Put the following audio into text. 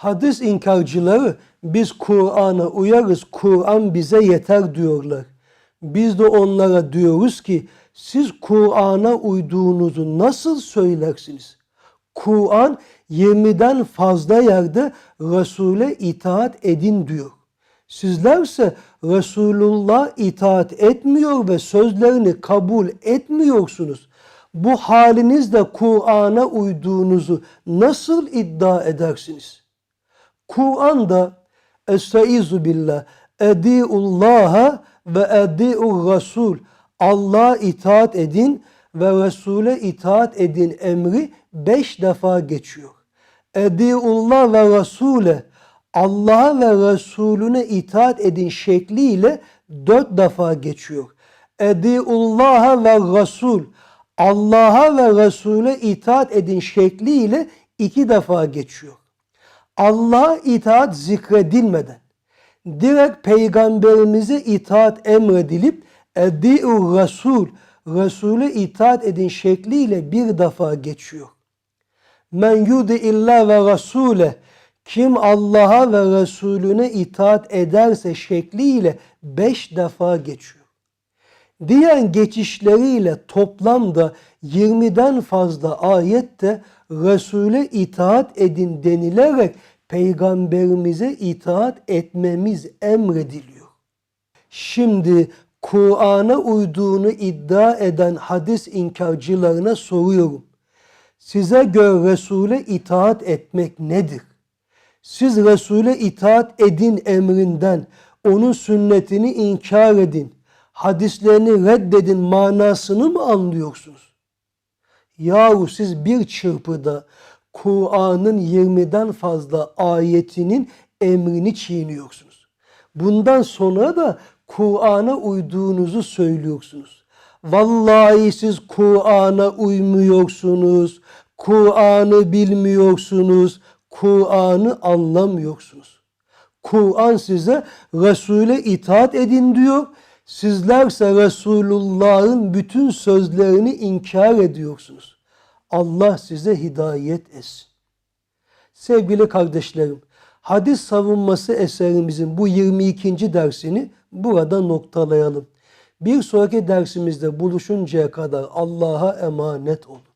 Hadis inkarcıları biz Kur'an'a uyarız, Kur'an bize yeter diyorlar. Biz de onlara diyoruz ki siz Kur'an'a uyduğunuzu nasıl söylersiniz? Kur'an 20'den fazla yerde Resul'e itaat edin diyor. Sizlerse Resulullah itaat etmiyor ve sözlerini kabul etmiyorsunuz. Bu halinizde Kur'an'a uyduğunuzu nasıl iddia edersiniz? Kur'an'da Estaizu billah Ediullaha ve ediur Resul Allah'a itaat edin ve Resul'e itaat edin emri beş defa geçiyor. Ediullah ve Resul'e Allah'a ve Resulüne itaat edin şekliyle dört defa geçiyor. Ediullaha ve Resul Allah'a ve Resul'e itaat edin şekliyle iki defa geçiyor. Allah'a itaat zikredilmeden direkt peygamberimize itaat emredilip edi'ur Resul Resul'e itaat edin şekliyle bir defa geçiyor. Men yudi illa ve Rasule kim Allah'a ve Resulüne itaat ederse şekliyle beş defa geçiyor. Diğer geçişleriyle toplamda 20'den fazla ayette Resul'e itaat edin denilerek peygamberimize itaat etmemiz emrediliyor. Şimdi Kur'an'a uyduğunu iddia eden hadis inkarcılarına soruyorum. Size göre Resul'e itaat etmek nedir? Siz Resul'e itaat edin emrinden, onun sünnetini inkar edin, hadislerini reddedin manasını mı anlıyorsunuz? Yahu siz bir çırpıda Kur'an'ın 20'den fazla ayetinin emrini çiğniyorsunuz. Bundan sonra da Kur'an'a uyduğunuzu söylüyorsunuz. Vallahi siz Kur'an'a uymuyorsunuz. Kur'an'ı bilmiyorsunuz. Kur'an'ı anlamıyorsunuz. Kur'an size Resul'e itaat edin diyor. Sizlerse Resulullah'ın bütün sözlerini inkar ediyorsunuz. Allah size hidayet etsin. Sevgili kardeşlerim, hadis savunması eserimizin bu 22. dersini burada noktalayalım. Bir sonraki dersimizde buluşuncaya kadar Allah'a emanet olun.